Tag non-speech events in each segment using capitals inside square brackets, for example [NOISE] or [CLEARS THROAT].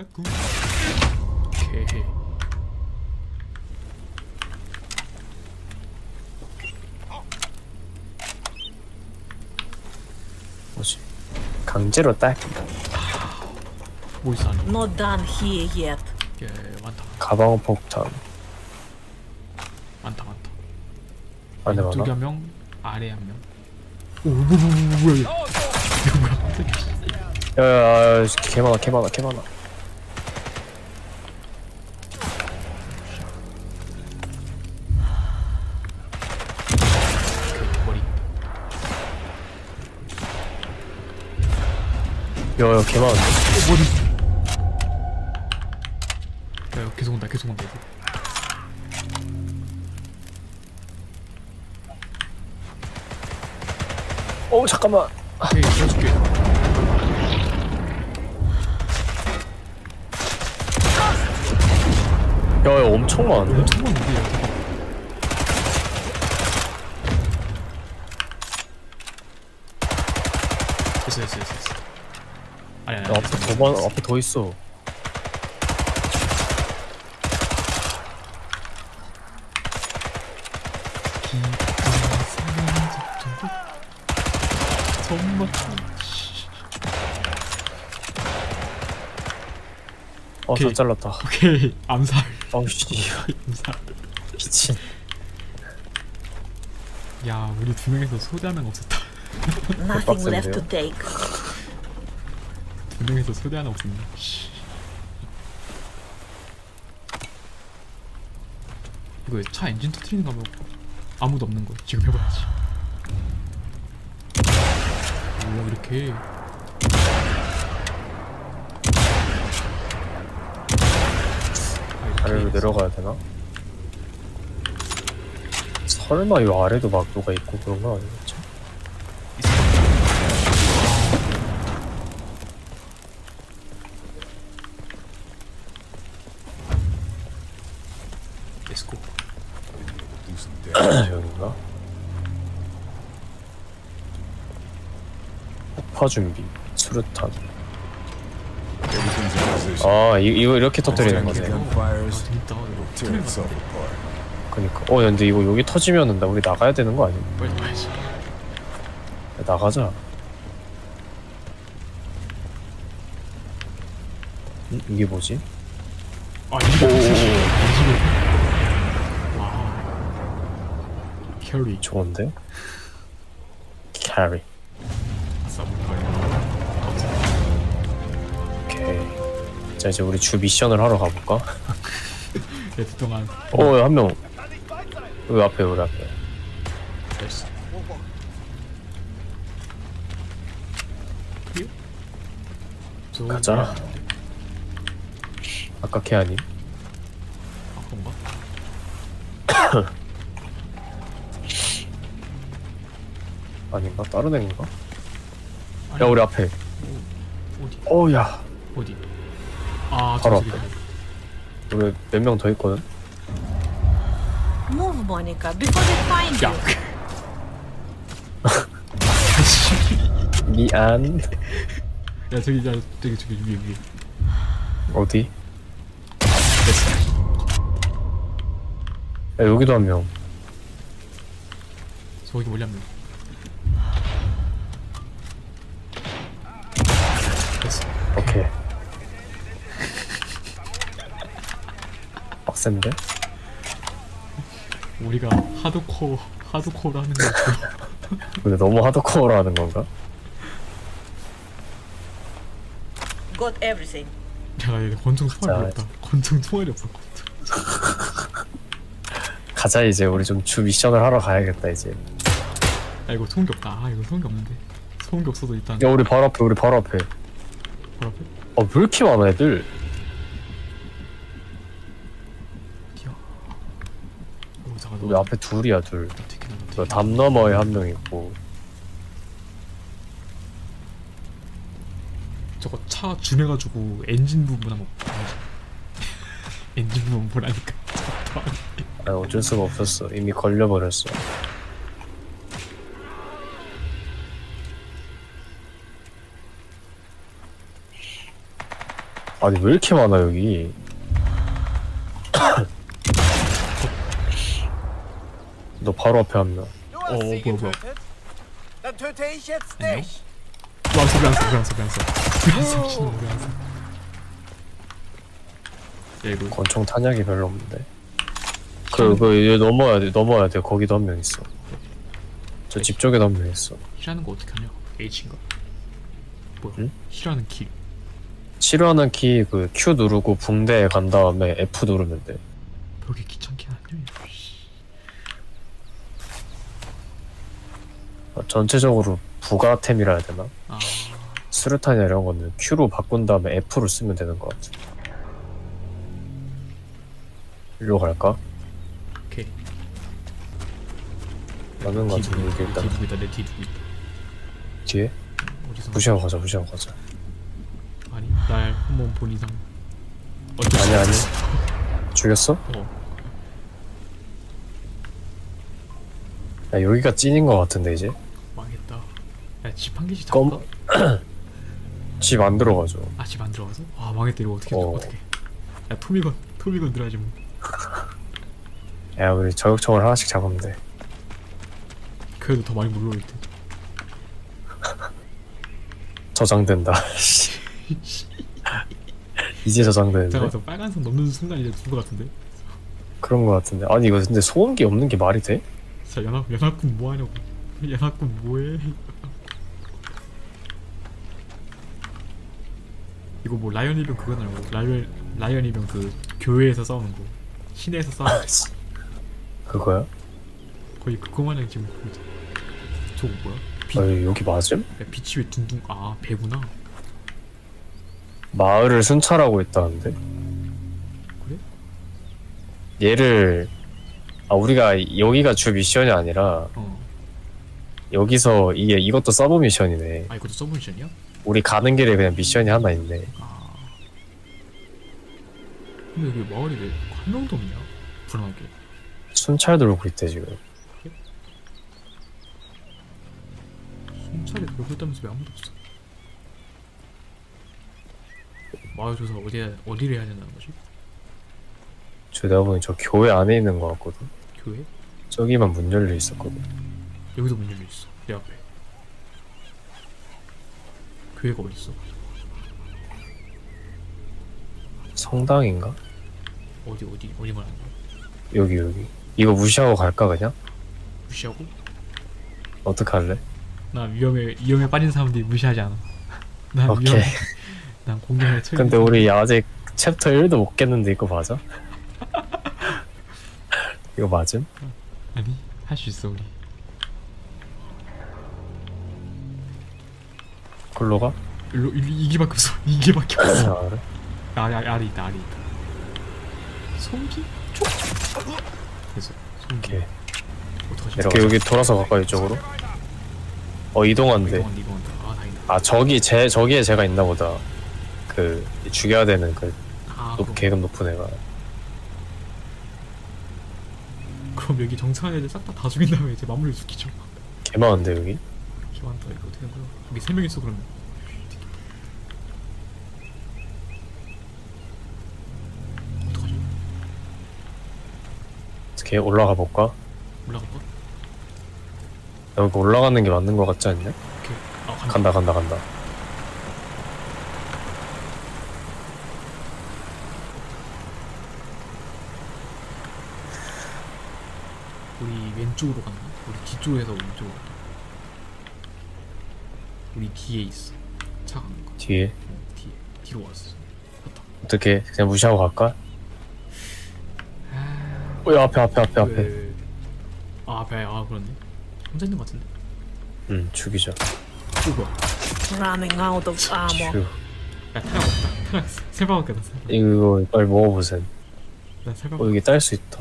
까꿍 오케이 뭐지? 강제로 딸 뭐 있어 안에 Not done here yet. 예 많다 가방 폭탄 많다 많다 안에 많아? 한명 아래 한명 오 뭐, 뭐, 뭐, 뭐, 뭐야 이거 야야야 개 많아 개 많아 개 많아 야야 개 많은데? 어야 이거 계속 온다 계속 온다 이거. 어 잠깐만. 오케이 도와줄게. 야야 엄청 많은데? 엄청 많은데 야 대박 됐어 됐어 됐어 됐어 아니 야, 앞에 더 있어. 정말 어 다 오케이. 잘랐다. 오케이. 암살. 아우씨. 암살. 미친. 야 우리 두 명에서 소대 하나가 없었다. Nothing left to take. 두 명에서 소대 하나 없었네. 씨. 이거 차 엔진 터트리는 거 하면 아무도 없는 거. 지금 해봐야지. 오 이렇게. 아, 이렇게 아래로 내려가야 되나? 설마 이 아래도 막 누가 있고 그런 건 아니겠지? 렛츠고 여긴가? 폭파 준비 수류탄 Everything's in position. 아 이, 이거 이렇게 터뜨리는 Time to 거네 아. 재밌다 이거 Tear itself apart. 그니까 어 근데 이거 여기 터지면은 나 우리 나가야 되는 거 아니야? 빨리 야, 나가자 음, 이게 뭐지? 아 이거 오오오 와 캐리 좋은데? 캐리 자 이제 우리 주 미션을 하러 가볼까? [LAUGHS] 레트 동안 어한명 여기 앞에 우리 앞에 됐어 저 가자 아까 걔 아님? 아 그런가? [COUGHS] 아닌가? 다른 애인가? 아니, 야 우리 앞에 어디 어야 어디 아 바로 저기 앞에. 우리 몇 명 더 있거든? Move, Monica, before they find 야 you. [LAUGHS] 미안 야 저기 야 저기 저기 위에 위에 어디? 야 여기도 한 명 저기 멀리 한 명 됐어 오케이 빡센데? 우리가 하드코어 하드코어로 하는 거 같고 [LAUGHS] 근데 너무 하드코어로 하는 건가? Got everything. 야 얘 권총 총알이 자. 없다 권총 총알이 없어 권총 가자 이제. 우리 좀 주 미션을 하러 가야겠다 이제. 야 이거 소음기 없다. 아 이거 소음기 없는데. 소음기 없어도 일단 야 우리 바로 앞에 우리 바로 앞에. 바로 앞에? 어왜 이렇게 많아 애들 우리 앞에 둘이야 둘. 담 너머에 한 명 있고. 저거 차 줌해가지고 엔진 부분 한번 봐야지 [LAUGHS] 엔진 부분 보라니까. 아 어쩔 수가 없었어. 이미 걸려버렸어. 아니 왜 이렇게 많아 여기 너 바로 앞에 한명. 어 뭐야 뭐야. Dann töte ich jetzt dich. 왜안써 왜안써 왜안써 왜안써 미친놈 왜안써 야 이거. 권총 탄약이 별로 없는데. 그, 그, 여기 넘어야 돼, 넘어야 돼. 거기도 한 명 있어. 저 집 쪽에도 한 명 있어. 힐하는 거 어떻게 하냐 H인가? 뭐야? 응? 힐하는 길 치료하는 키, 그, Q 누르고 붕대에 간 다음에 F 누르면 돼. 벽에 귀찮긴 한데 씨. 어, 전체적으로 부가템이라 해야 되나? 아 수류탄이나 이런 거는 Q로 바꾼 다음에 F로 쓰면 되는 것 같아. 일로 갈까? 오케이 맞는 것 같은데, 뒤 일단. 누구 있다 내뒤 누구 있다 뒤에? 어디서 무시하고 가자, 무시하고 가자. 아니 날 한번 본 이상 어쩔 수 아니, 아니. 죽였어? 어 야, 여기가 찐인 것 같은데, 이제? 망했다 야집 한 개씩 껌- 잡을까? [CLEARS THROAT] 집안 들어가죠. 아집 안 들어가서? 아 망했다 이거 어떻게 어. 어. 어 떻게 야 토미건 토미건 들어야지 뭐 야, 우리 저격총을 하나씩 잡으면 돼. 그래도 더 많이 물러올 듯 [LAUGHS] 저장된다. [LAUGHS] 이제 저장되는데? 잠깐만 저 빨간선 넘는 순간 이제 죽을 것 같은데 그런 것 같은데. 아니, 이거 근데 소음기 없는 게 말이 돼? 진짜 연합 연합군 뭐하냐고 연합군 뭐해 이거 뭐 라이언 일병 그건 아니고 라이언 라이언 일병 그 교회에서 싸우는 거 시내에서 싸우는 거 그거야? 거의 그거 마냥 지금 그- 저거 뭐야 빛, 아, 여기 맞음? 야, 빛이 왜 둥둥 아 배구나 마을을 순찰하고 있다는데? 그래? 얘를 아 우리가 여기가 주 미션이 아니라 어 여기서 이게 이것도 서브 미션이네. 아 이것도 서브 미션이야? 우리 가는 길에 그냥 미션이 하나 있네. 아 근데 여기 마을이 왜 한 명도 없냐 불안하게 순찰 돌고 있대 지금. 순찰이 돌고 있다면서 왜 아무도 없어 마을 조사 어디에 어디를 해야 된다는 거지? 저 내가 보니 저 교회 안에 있는 것 같거든. 교회? 저기만 문 열려 있었거든. 여기도 문 열려 있어 내 앞에 교회가 어디 있어? 성당인가? 어디 어디 어디 말하는 거야? 여기 여기. 이거 무시하고 갈까 그냥? 무시하고? 어떻게 할래? 나 위험에 위험에 빠진 사람들이 무시하지 않아. [LAUGHS] 난 오케이. 위험. [LAUGHS] 난 공룡의 책. 근데 우리 아직 챕터 1도 못 깼는데 이거 맞아? [LAUGHS] 이거 맞음? 아니 할 수 있어 우리. 글로 가? 일로 일로 이기밖에 없어. 이기밖에 없어. 아, 그래? 아래 아래 아래 있다 아래 있다. 송기? 쪽. 그래서 송기. 오케이. 어떡하지? 이렇게 여기 돌아서 갈까 이쪽으로? 어 이동한대. 이동한다 이동한다. 아 다행이다. 아 저기 제 저기에 제가 있나 보다. 그 죽여야 되는 그 아 높, 그럼, 계급 높은 애가. 그럼 여기 정상한 애들 싹 다 다 죽인 다음에 이제 마무리 죽이죠. 개 많은데 여기? 기만다 이거 어떻게 된 거야? 여기 세명 있어 그러면. 어떡하지? 어떻게 올라가 볼까? 올라갈까? 여기 올라가는 게 맞는 것 같지 않냐? 오케이. 아 간다. 간다 간다 간다. 우리 왼쪽으로 가나? 우리 뒤쪽에서 왼쪽으로 가자. 우리 뒤에 있어. 차 가는 거. 뒤에 어, 뒤에. 뒤로 왔어. 갔다. 어떻게 그냥 무시하고 갈까? 어, 야, 앞에 앞에 앞에 앞에. 왜, 왜, 왜. 아 앞에 아 그렇네. 혼자 있는 것 같은데. 응 죽이자. 어 뭐야? Running out of ammo. 휴. 야 태양 없다. 태양 세 방밖에 안 나. 이거 빨리 먹어보세요. 나세 방. 어 여기 딸 수 있다.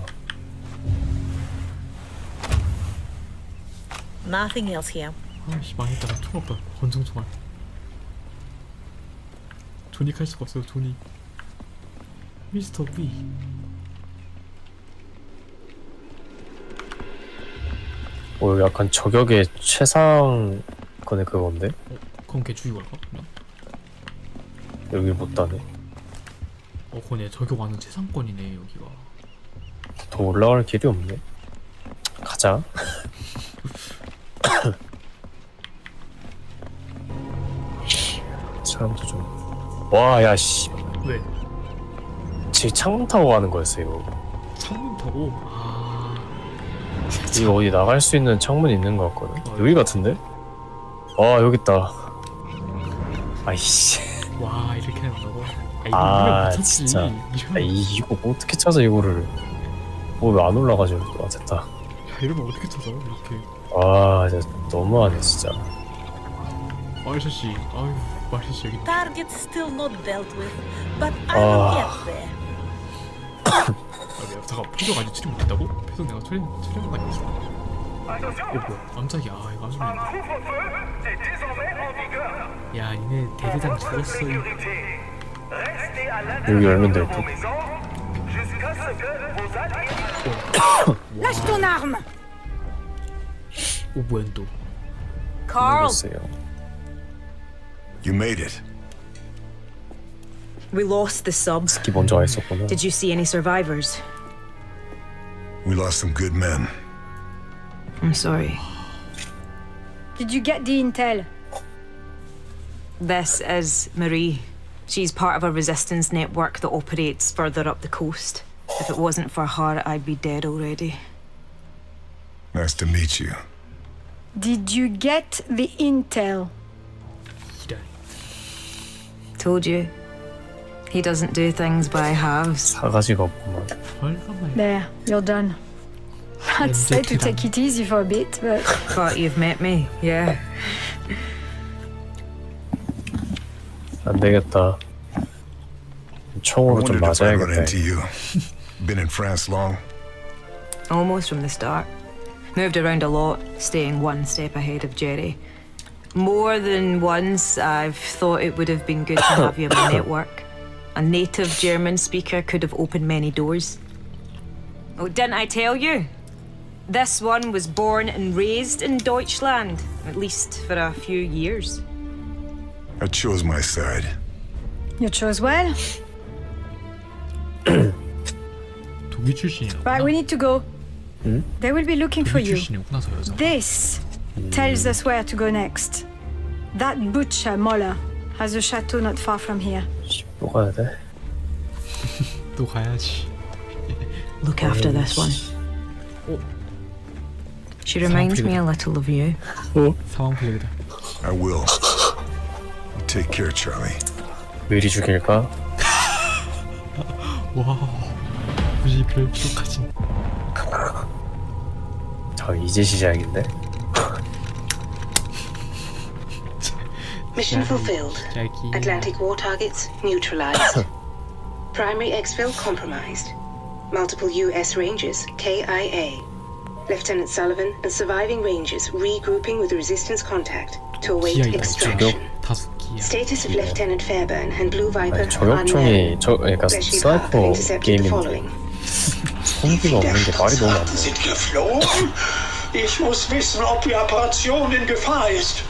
Nothing else here. 아씨 망했다. 나총 없다. 권총 총알. 조닉 할 수가 없어요. 조닉. 미스터 B. 어 여기 약간 저격의 최상 건의 그건데 그럼 걔 죽이고 갈까? 그냥? 여기 못 따네. 어 거네 저기 와는 최상권이네 여기가 더 올라갈 길이 없네. 가자. 사람도 좀. 와, 야, 씨. 왜? 제 창문 타고 가는 거였어요. 창문 타고? 아 이거 어디 나갈 수 있는 창문 있는 것 같거든. 여기 같은데? 아, 여기 있다. 아이씨. 와 이렇게 된다고? 아 이거 아. 진짜. 이러면, 아, 이, 이거 어떻게 찾아, 이거를. 뭐 왜 안 올라가죠? 아, 됐다. 야, 이러면 어떻게 찾아 이렇게 아, 진짜 너무하네, 진짜. 아저씨 아유 여기 Target still not dealt with, but I will Ah. get there. 아, 내가 잠깐 표정 아직 처리 못했다고? 표정 내가 처리 처리한 거 아니었어? 이거 뭐야 깜짝이야 아, 이거 아주 야 니네 대대장 죽었어 이- 여기 열면 될 듯. Lâche ton arme! 오 뭐야 또 Carl, 모르겠어요. You made it. We lost the sub. 기 먼저 와 있었구나. Did you see any survivors? We lost some good men. I'm sorry. Did you get the intel? This is Marie. She's part of a resistance network that operates further up the coast. If it wasn't for her, I'd be dead already. Nice to meet you. Did you get the intel? 이랄 Told you. He doesn't do things by halves. 사가지가 없구만. 헐가말 There, you're done. I'd say to take it easy for a bit, but But you've met me, yeah. 안 되겠다. I 총으로 좀 wondered if I'd run 맞아야겠다. into you. Been in France long? Almost from the start. Moved around a lot, staying one step ahead of Jerry. More than once, I've thought it would have been good to have you in my [COUGHS] network. A native German speaker could have opened many doors. Oh, didn't I tell you? This one was born and raised in Deutschland, at least for a few years. I chose my side. you chose well. [COUGHS] 독일 출신이라고 Right, we need to go. They will be looking for 독일 you. 출신이구나 저 여자 This tells us where to go next. That butcher Moller has a chateau not far from here. [LAUGHS] 또 가야 돼? 또 가야지 Look after this one. She reminds me a little of you. 상황 플레이다 I will. Take care, Charlie. 미리 죽일까? 와 굳이 별 필요까지 자 이제 시작인데. Mission fulfilled. 짧기 Atlantic war targets neutralized. [COUGHS] Primary exfil compromised. Multiple U.S. Rangers, KIA. Lieutenant Sullivan and surviving Rangers regrouping with resistance contact to await 기아이다 extraction. 저격 다섯 기야 Status of Lieutenant Fairburn and Blue Viper 아니 저격총이 저 그러니까 Bletchley Park 스나이퍼 intercepted the 게임인데 following. 총기가 없는 게 말이 너무 안 돼. sind geflogen? Ich muss wissen, ob die Operation in Gefahr ist.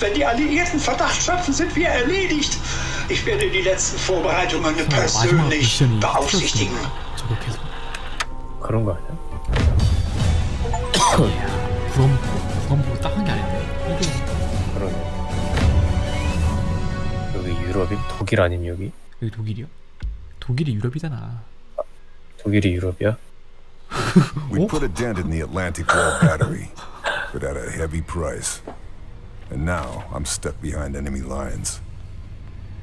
Wenn die Alliierten Verdacht schöpfen, sind wir erledigt. Ich werde die letzten Vorbereitungen 마지막 persönlich 미션이 beaufsichtigen. 틀렸으니까 저격해서 그런 거 아니야? 구럼 구럼보고 딱한 게 아닌데 이거 그러네. 여기 유럽인? 독일 아님 여기? 여기 독일이요? 독일이 유럽이잖아 독일이 유럽이야? [LAUGHS] We Oh. put a dent in the Atlantic Wall battery, but at a heavy price. And now I'm stuck behind enemy lines.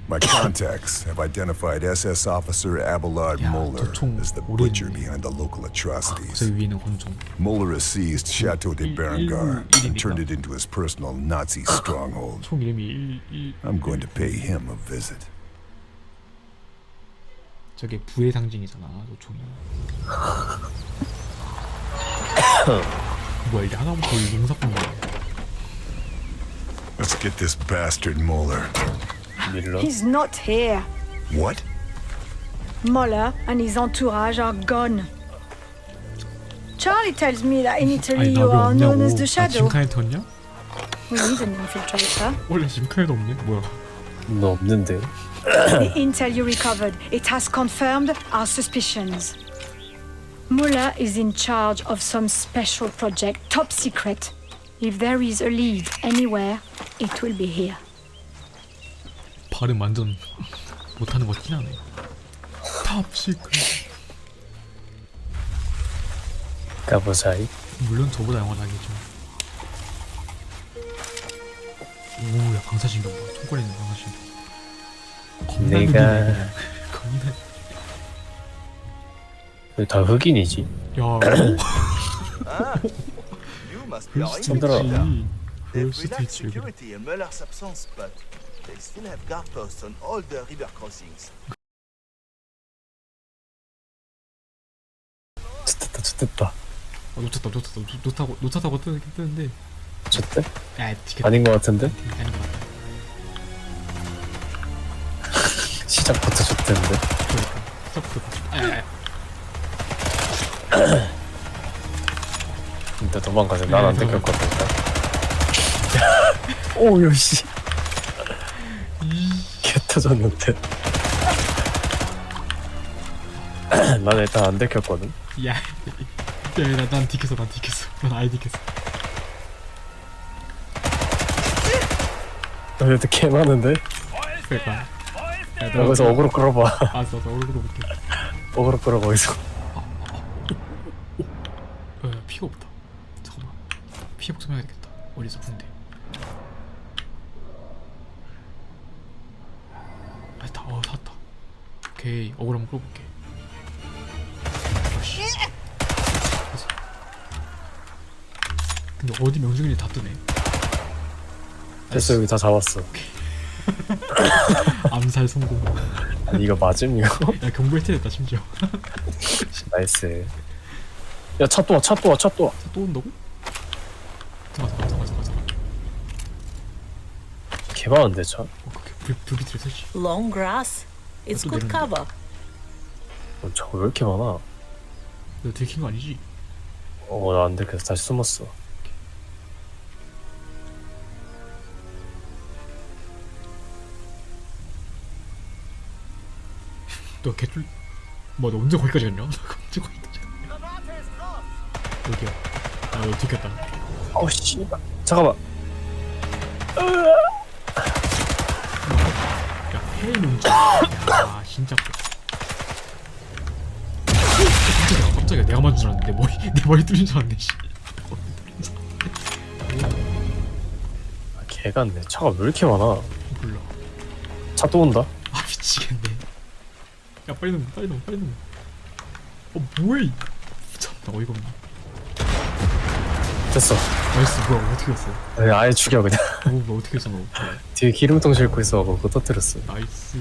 My contacts have identified SS officer Abelard 야, Moeller 저 총 as the 오래 butcher 있네. behind the local atrocities. 저 위에는 권총 Moeller has seized Chateau de Il- Berengar il- and turned it into his personal Nazi stronghold. 총 이름이 일, 일, I'm going to pay him a visit. 저게 부의 상징이잖아 저 총이 [COUGHS] 뭐야 이게 하나부터 용사뿐이야 Let's get this bastard Moeller. 밀러? He's not here. What? Moller and his entourage are gone. Charlie tells me that in Italy 아니 you 나왜 are known as 없냐고 the 나 Shadow. 짐카네트 었냐? We need an infiltrator. 원래 짐카네트 없네 뭐야 너 없는데? the [COUGHS] intel you recovered, it has confirmed our suspicions. Mullah is in charge of some special project, top secret. If there is a lead anywhere, it will be here. 발음 완전 못하는 거 티나네 탑 시크릿 가보자이. 물론 저보다 영어 잘하겠죠 오야 방사신경 봐 총거리 있는 방사신경 겁나 내가 느리네. [LAUGHS] 겁나 다 흑인이지. 야 You must be 그럴 수도 힘들어. 있지 They've 그럴 수도 relaxed 있지 여기. security in Muller's absence, but they still have guard posts on all the river crossings. 좋됐다 좋됐다. 어, 놓쳤다 놓쳤다 놓- 놓타고 놓쳤다고 뜨, 뜨는데 좋대? 야 티켓 아닌 것 같은데? 아닌 것 같다 시작부터 좋댔는데. 그러니까 시작부터 아야야 근데 도망가자. 난안 들켰거든. 오, 요씨. 개 터졌는데. 난 일단 안 들켰거든. 야, 야, 난, 난 디켰어, 난 디켰어, 난 아예 디켰어. 나 일단 개 많은데? 그러니까. 야, 너 여기서 어그로 끌어봐. 알았어, 알았어, 얼굴로 볼게. 어그로 끌어봐, 여기서. 어, 야, 피가 없다. 잠깐만. 피해 복습해야 되겠다. 어디서 푼데? 아, 다, 어, 샀다. 오케이, 어글 한번 끌어볼게. 아씨. 근데 어디 명중률이 다 뜨네. 됐어, 여기 다 잡았어. [LAUGHS] 암살 성공. 아니, 이거 맞음, 이거? 야, 경보 해체됐다, 심지어. [LAUGHS] 나이스. 야, 차 또 와, 차 또 와, 차 또 와. 또 온다고? 잠깐 잠깐 잠깐 잠깐 잠깐 개 많은데, 차? 어, 그게 불, 불빛을 설치 Long grass. It's good cover. 어, 저거 왜 이렇게 많아? 너 들킨 거 아니지? 어, 나안 들켜서 다시 숨었어. [LAUGHS] 너 개쫄 뭐너 언제 거기까지 갔냐? 너 언제 거기까지 갔냐? [LAUGHS] 어디야? 아 너 들켰다 어우, 씨발. 잠깐만. 야해 외 명중 야 진짜 그 깜짝이야 깜짝이야 내가 맞은 줄 알았는데 내 머리 내 머리 뚫린 줄 알았네 씨 아, 개 같네. 차가 왜 이렇게 많아? 몰라 차 또 온다? 아 미치겠네 야 빨리 넘어 빨리 넘어 빨리 넘어 어 뭐야 이 참나 어이가 없네 됐어. 나이스 뭐야 어떻게 했어 아니, 아예 죽여, 그냥. 어, 뭐 어떻게 했어 너 뒤에 기름통 싣고 있어갖고 그거 터뜨렸어. 나이스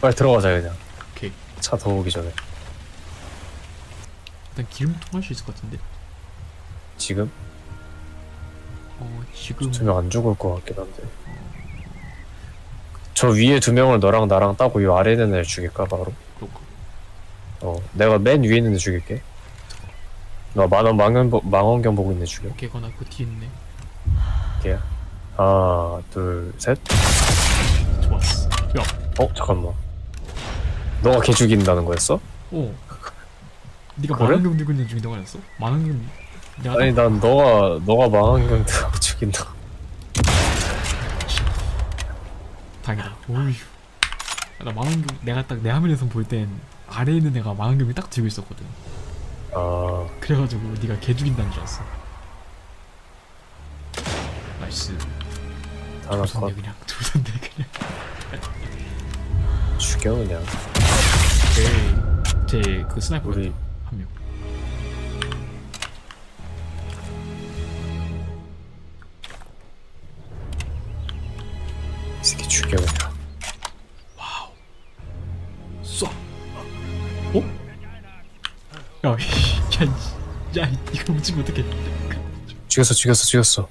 빨리 들어가자, 그냥. 오케이 차 더 오기 전에. 일단 기름 통 할 수 있을 것 같은데 지금? 어 지금 두 명 안 죽을 것 같긴 한데. 저 위에 두 명을 너랑 나랑 따고 이 아래에 있는 애 죽일까, 바로? 그럴까 어, 내가 맨 위에 있는 애 죽일게. 너 만원 망원, 보- 망원경 보고 애 죽여. 걔거나 그 뒤에 있네 걔야. 하나, 둘, 셋. 좋았어 야 어, 잠깐만. 너가 걔 죽인다는 거였어? 어. 네가 그래? 만원경 들고 있는 중이라고 아니었어? 만원경 내가 아니, 난 너가, 너가 망원경 들고 죽인다. 다행이다 오휴 나 만원경 내가 딱 내 화면에서 볼 땐 아래에 있는 애가 만원경을 딱 들고 있었거든 아, 그래가지고 네가 걔 죽인다는 줄 알았어. 나이스. 하나 조선대 컷. 그냥 조선대 그냥. 죽여, 그냥. 제그 스나이퍼 우리- 죽였어 죽였어 죽였어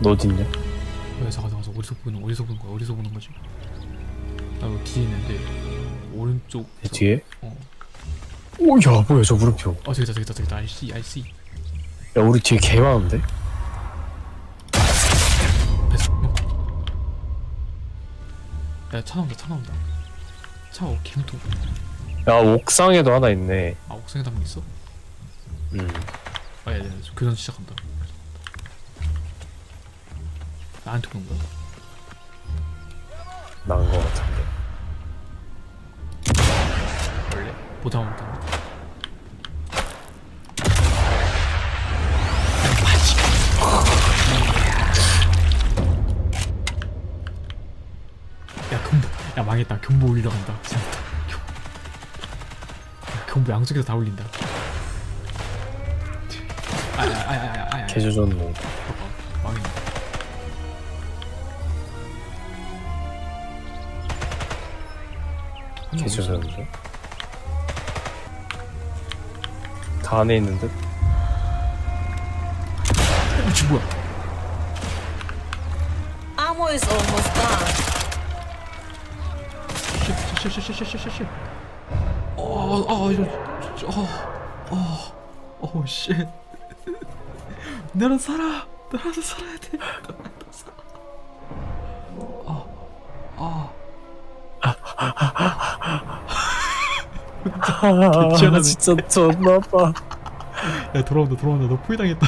너 어딨냐? 왜 잠깐 잠깐 잠깐. 어디서 보는 어디서 보는 거야 어디서 보는 거지? 나 여기 뒤에 있는데 오른쪽 내 뒤에? 어. 오야 뭐야 저 물음표 아 저기다 저기다 저기다 RC RC 야 우리 뒤에 개 많은데? 야차 나온다 차 나온다 차 어, 개무통 야 옥상에도 하나 있네. 아 옥상에 담은 있어? 음. 아야 야, 야, 교전 시작한다. 나한테 오는 거야? 나은 거 같은데. 원래? 보자만 다야 경보. 야 망했다. 경보 올리러 간다. 진짜 경보 양쪽에서 다 올린다. 아야아야아야 어디 있어? 개조졌는데 다 안에 있는 듯? 어, 지 뭐야? Ammo is almost done. 쉣쉣쉣쉣쉣쉣 어 아 이런 어어 어 쉣 나는 살아. 나라도 살아야 돼. 나라도 살아 아. 개쩌네. 진짜 존나빠 야 돌아온다 돌아온다. 너 포위당했다.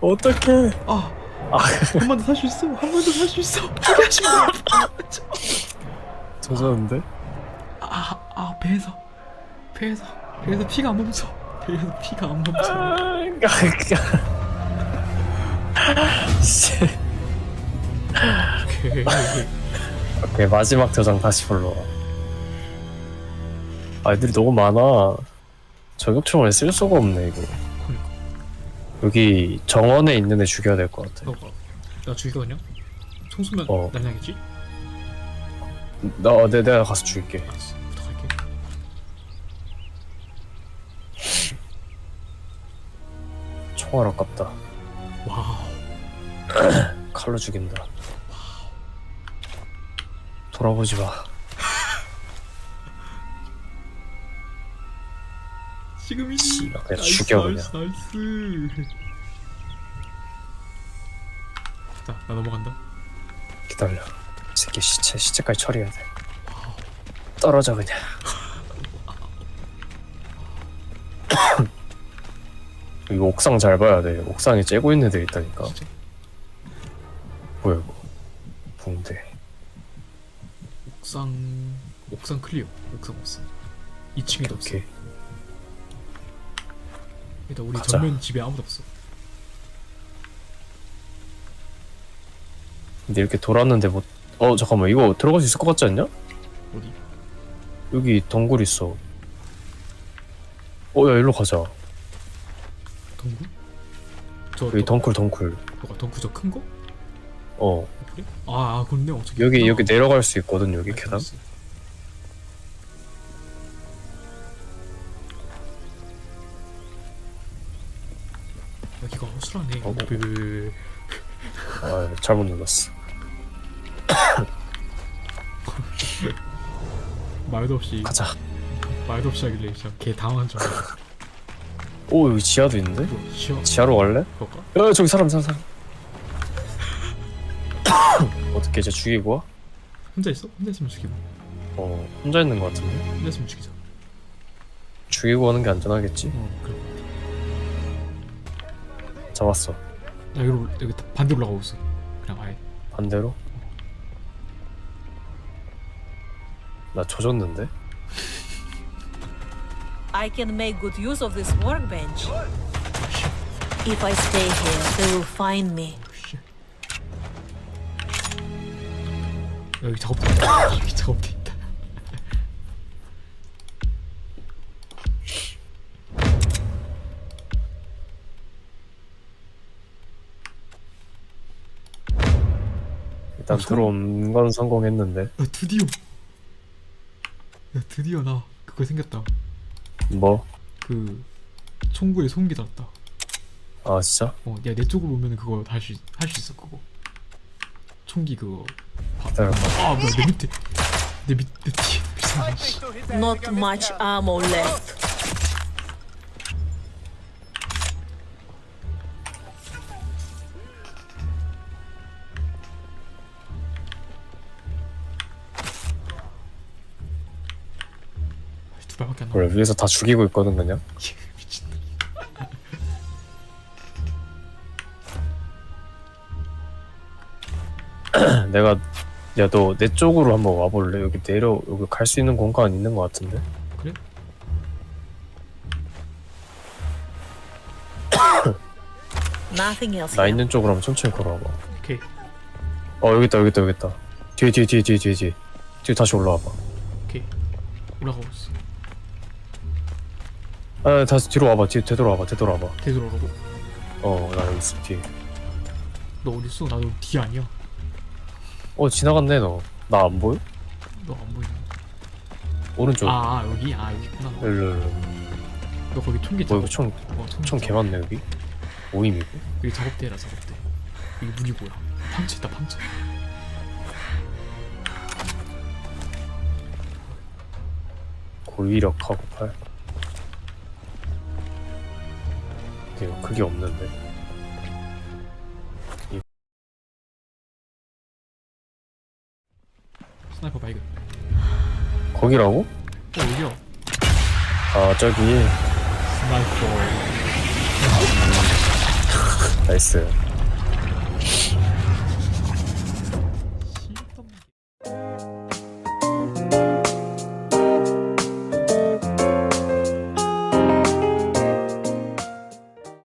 어떡해? 한번 더 살 수 있어. 한 번 더 살 수 있어. 포기하지 마. 조졌는데? 배에서 배에서 배에서 피가 안 멈춰. 배에서 피가 안 멈춰. 씨. [LAUGHS] 오케이 오케이 마지막 저장 다시 불러와 아 애들이 너무 많아. 저격총을 쓸 수가 없네 이거. 그니까. 여기 정원에 있는 애 죽여야 될 것 같아. 너가 나총 쏘면 어. 날량이지? 나 어, 내, 내가 가서 죽일게. 알았어 총알 아깝다. 와우. [CLEARS THROAT] 칼로 죽인다. 돌아보지 마. 지금이니 씨발, 그냥 나이스, 죽여, 나이스, 나이스. 자 나 넘어간다. 기다려. 이 새끼 시체 시체까지 처리해야 돼. 떨어져 그냥 [CLEARS THROAT] [CLEARS THROAT] 이거 옥상 잘 봐야 돼. 옥상에 째고 있는 애들 있다니까. 진짜. 뭐야 이거? 붕대. 옥상 옥상 클리어. 옥상 없어. 2층에도 없어. 오케이. 일단 우리 가자. 전면 집에 아무도 없어. 근데 이렇게 돌았는데 뭐 어 잠깐만. 이거 들어갈 수 있을 것 같지 않냐? 어디? 여기 덩굴 있어. 어야 일로 가자 덩굴? 저 여기 덩 덩굴 덩굴 뭐가 덩굴 저큰 거? 어 그래? 아, 아 그렇네 어, 저기 여기 있구나. 여기 내려갈 수 있거든 여기 아, 계단 알았어. 여기가 허술하네 어, 어. 그... 아 잘못 눌렀어 [LAUGHS] 말도 없이 가자 말도 없이 하길래 진짜 개 당황한 줄 알았어 오 여기 지하도 있는데? 시야 지하로 갈래? 그럴까? 야 저기 사람 사람 사람 [COUGHS] 어떻게 이제 죽이고 와? 혼자 있어? 혼자 있으면 죽이고 어 혼자 있는 것 같은데? 혼자 있으면 죽이자 죽이고 오는 게 안전하겠지? 어 그래 잡았어 나 여기로 여기 다 반대로 올라가고 있어 그냥 아예 반대로 나 조졌는데? I can make good use of this workbench. If I stay here, they will find me. 씨. 여기 작업대 있다 여기 작업대 있다 일단 어, 소리- 들어온 건 성공했는데 야 드디어 야 드디어 나 그거 생겼다 뭐? 그 총구에 소음기 달았다 아 진짜? 어 야 내 쪽으로 오면 그거 할수 할수 있어 그거 총기 그거 기다려봐 아 뭐야 내 밑에 내밑내 뒤에 비상해 씨. Not much ammo left. 발밖에 안 나와. 그래 위에서 다 죽이고 있거든 그냥 [LAUGHS] 미친. [CLEARS THROAT] 내가 야 너 내 쪽으로 한번 와볼래? 여기 내려 여기 갈 수 있는 공간 있는 것 같은데 그래? [CLEARS THROAT] Nothing else 나 here. 있는 쪽으로 한번 천천히 걸어와봐 오케이. 어 여기 있다 여기 있다 여기 있다 뒤에 뒤에 뒤에 뒤에 뒤에 뒤에 뒤에 다시 올라와봐 오케이. 올라가고 있어. 아 다시 뒤로 와봐 뒤에 되돌아와봐 되돌아와봐 되돌아오라고. 어나 여기 있어 뒤에 너 어디 있어? 나도 뒤 아니야. 어 지나갔네 너 나 안 보여? 너 안 보이네. 오른쪽 아, 아 여기 아 여기 있구나. 일로 일로 너 거기 총기 뭐 작업. 이거 총, 어, 총기 총 작업. 개많네 여기 모임이고 여기 작업대 해라 작업대. 여기 무기 뭐야? 팡치 있다 팡치. 고위력하고 팔 이거 그게 없는데 스나이퍼 발견. 거기라고? 어 여기야. 아 저기 스나이퍼. [LAUGHS] 나이스